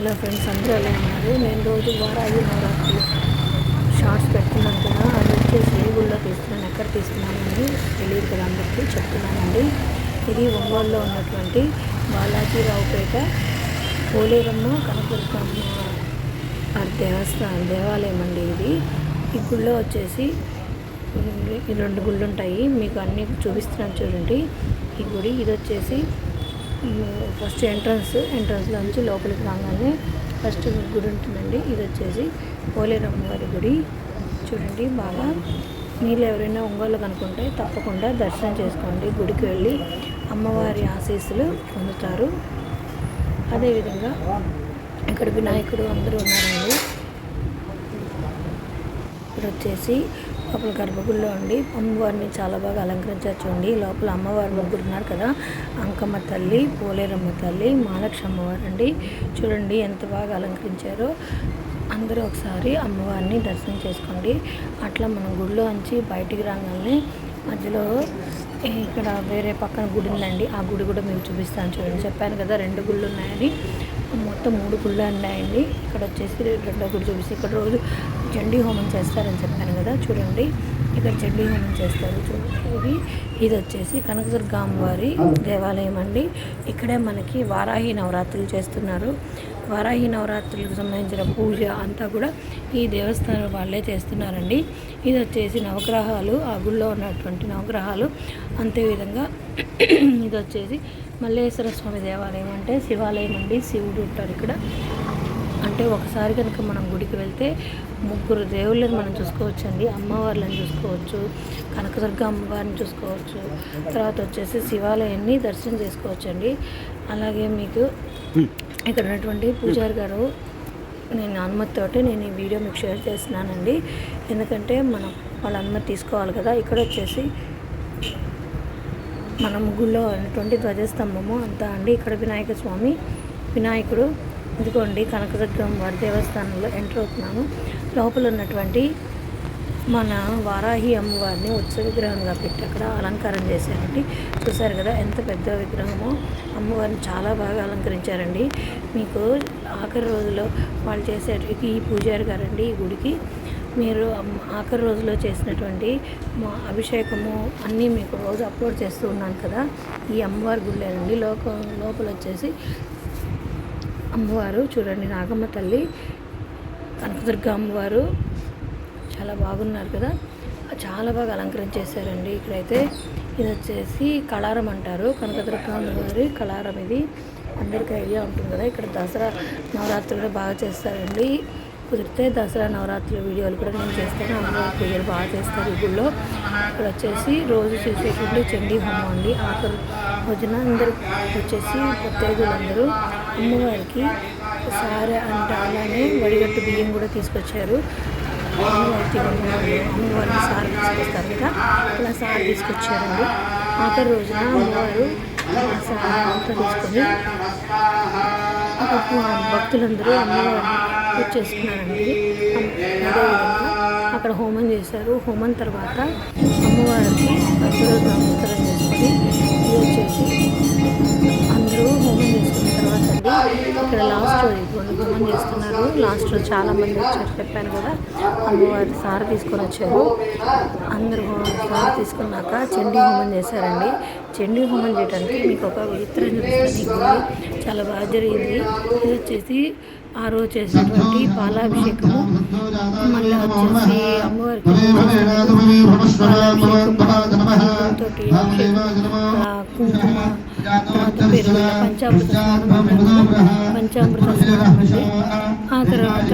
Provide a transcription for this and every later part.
Hello friends అందరూ ఎలా ఉన్నారు. నేను రోజు వారాయి నవరాత్రి షార్ట్స్ పెడుతున్నాను కదా అది వచ్చేసి ఏ ఊళ్ళో తీస్తున్నాను. ఎక్కడ తీస్తున్నానని తెలియదు కదా అందరికీ చెప్తున్నానండి. ఇది ఒంగోలులో ఉన్నటువంటి బాలాజీరావుపేట పోలేరమ్మ కనకదుర్గమ్మ దేవస్థానం దేవాలయం అండి ఇది. ఈ గుళ్ళో వచ్చేసి ఈ రెండు గుళ్ళు ఉంటాయి. మీకు అన్నీ చూపిస్తున్నాను చూడండి. ఈ గుడి ఇది వచ్చేసి ఫస్ట్ ఎంట్రన్స్ ఎంట్రన్స్లో నుంచి లోపలికి రాగానే ఫస్ట్ గుడి ఉంటుందండి. ఇది వచ్చేసి పోలేరమ్మ వారి గుడి. చూడండి బాగా మీరు ఎవరైనా ఒంగోలు కనుక్కుంటే తప్పకుండా దర్శనం చేసుకోండి. గుడికి వెళ్ళి అమ్మవారి ఆశీస్సులు పొందుతారు. అదేవిధంగా ఇక్కడ వినాయకుడు అందరూ ఉన్నారండి. ఇప్పుడు వచ్చేసి లోపల గర్భగుడిలో ఉండి అమ్మవారిని చాలా బాగా అలంకరించారు చూడండి. లోపల అమ్మవారు ముగ్గురు ఉన్నారు కదా. అంకమ్మ తల్లి పోలేరమ్మ తల్లి మహాలక్ష్మి అమ్మవారు అండి. చూడండి ఎంత బాగా అలంకరించారో. అందరూ ఒకసారి అమ్మవారిని దర్శనం చేసుకోండి. అట్లా మనం గుడిలో నుంచి బయటికి రాగానే మధ్యలో ఇక్కడ వేరే పక్కన గుడి ఉందండి. ఆ గుడి కూడా మేము చూపిస్తాను చూడండి. చెప్పాను కదా రెండు గుళ్ళు ఉన్నాయని. మొత్తం మూడు గుళ్ళు ఉన్నాయండి ఇక్కడ వచ్చేసి రెండో గుడి చూపిస్తే ఇక్కడ రోజు చండీ హోమం చేస్తారని చెప్పాను కదా చూడండి. ఇక్కడ చండీ హోమం చేస్తారు చూడండి. ఇది వచ్చేసి కనకదుర్గ అమ్మవారి దేవాలయం అండి. ఇక్కడే మనకి వారాహి నవరాత్రులు చేస్తున్నారు. వారాహి నవరాత్రులకు సంబంధించిన పూజ అంతా కూడా ఈ దేవస్థానం వాళ్ళే చేస్తున్నారండి. ఇది వచ్చేసి నవగ్రహాలు ఆ గుళ్ళో ఉన్నటువంటి నవగ్రహాలు. అంతేవిధంగా ఇది వచ్చేసి మల్లేశ్వర స్వామి దేవాలయం అంటే శివాలయం అండి. శివుడు ఉంటారు ఇక్కడ. అంటే ఒకసారి కనుక మనం గుడికి వెళ్తే ముగ్గురు దేవుళ్ళని మనం చూసుకోవచ్చు అండి అమ్మవార్లను చూసుకోవచ్చు కనకదుర్గ అమ్మవారిని చూసుకోవచ్చు తర్వాత వచ్చేసి శివాలయాన్ని దర్శనం చేసుకోవచ్చు అండి అలాగే మీకు ఇక్కడ ఉన్నటువంటి పూజారి గారు నేను అనుమతితోటి నేను ఈ వీడియో మీకు షేర్ చేస్తున్నానండి. ఎందుకంటే మనం వాళ్ళ అనుమతి తీసుకోవాలి కదా. ఇక్కడ వచ్చేసి మన ముగ్గుల్లో ఉన్నటువంటి ధ్వజస్తంభము అంతా అండి. ఇక్కడ వినాయక స్వామి వినాయకుడు ఇదిగోండి కనకదుర్గం వారి దేవస్థానంలో ఎంటర్ అవుతున్నాము. లోపల ఉన్నటువంటి మన వారాహి అమ్మవారిని ఉత్సవ విగ్రహంగా పెట్టి అక్కడ అలంకారం చేశారండి. చూసారు కదా ఎంత పెద్ద విగ్రహమో. అమ్మవారిని చాలా బాగా అలంకరించారండి. మీకు ఆఖరి రోజులో వాళ్ళు చేసే ఈ పూజారి గారండి ఈ గుడికి. మీరు ఆఖరి రోజులో చేసినటువంటి మా అభిషేకము అన్నీ మీకు రోజు అప్లోడ్ చేస్తూ ఉన్నాను కదా. ఈ అమ్మవారి గుళ్ళేనండి. లోక లోపల వచ్చేసి అమ్మవారు చూడండి నాగమ్మ తల్లి కనకదుర్గ అమ్మవారు చాలా బాగున్నారు కదా. చాలా బాగా అలంకరించేశారండి ఇక్కడైతే. ఇది వచ్చేసి కళారం అంటారు. కనకదుర్గ అమ్మవారి కళారం ఇది. అందరికీ ఐడియా ఉంటుంది కదా. ఇక్కడ దసరా నవరాత్రులు బాగా చేస్తారండి. కుదిరితే దసరా నవరాత్రుల వీడియోలు కూడా నేను చేస్తాను. అమ్మవారి పూజలు బాగా చేస్తారు ఊళ్ళో గుళ్ళో. ఇక్కడ వచ్చేసి రోజు చేసేటువంటి చండీ హోమం అండి. ఆఖరు రోజున అందరూ వచ్చేసి ప్రత్యేకులందరూ అమ్మవారికి సార అంటే అలానే వడిగట్టు బియ్యం కూడా తీసుకొచ్చారు. అమ్మవారికి అమ్మవారికి సార్ తీసుకొస్తారు కదా. అలా సార్ తీసుకొచ్చారండి. ఆఖరి రోజున అమ్మవారు ఆ అంతా తీసుకొని అక్కడ భక్తులందరూ అమ్మవారిని పూజ చేసుకున్నారండి. అదేవిధంగా అక్కడ హోమం చేశారు. హోమం తర్వాత అమ్మవారికి అందరూ నమస్కారం చేసుకొని వచ్చేసి అందరూ హోమం చేసుకున్న తర్వాత అండి ఇక్కడ లాస్ట్ రోజు హోమం చేస్తున్నారు. లాస్ట్ చాలామంది వచ్చారు. చెప్పాను కదా అమ్మవారి సార్ తీసుకొని వచ్చారు. అందరూ సార్ తీసుకున్నాక చండీ హోమం చేశారండి. చండీ హోమం చేయడానికి మీకు ఒక విచిత్రం చూపిస్తాను. చాలా బాగా జరిగింది. ఇది వచ్చేసి ఆ రోజు చేసినటువంటి పాలాభిషేకము. మళ్ళీ వచ్చేసి అమ్మవారికి తర్వాత పంచామృత స్నానం పంచామృత స్నానం అండి. ఆ తర్వాత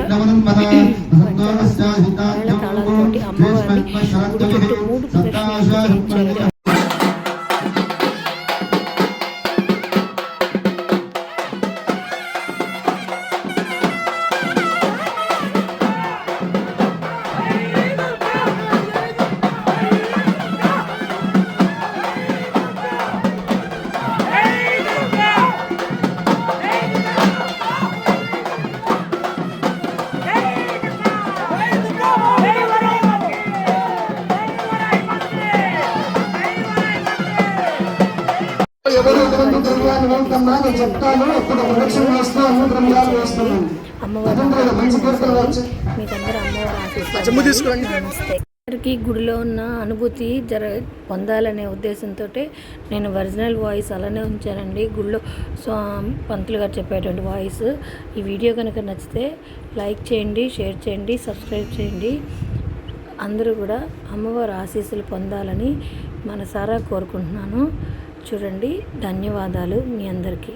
నేను చెప్తాను. ఇప్పుడు ప్రదక్షిణ వేస్తాను గ్రంథాలు వేస్తున్నాను అమ్మవారి మీకు అందరూ అమ్మవారి ఆశీస్సులు నమస్తే. అందరికీ గుడిలో ఉన్న అనుభూతి జర పొందాలనే ఉద్దేశంతో నేను ఒరిజినల్ వాయిస్ అలానే ఉంచానండి. గుడిలో సో పంతులు గారు చెప్పేటువంటి వాయిస్. ఈ వీడియో కనుక నచ్చితే లైక్ చేయండి షేర్ చేయండి సబ్స్క్రైబ్ చేయండి. అందరూ కూడా అమ్మవారి ఆశీస్సులు పొందాలని మనసారా కోరుకుంటున్నాను. చూడండి. ధన్యవాదాలు మీ అందరికీ.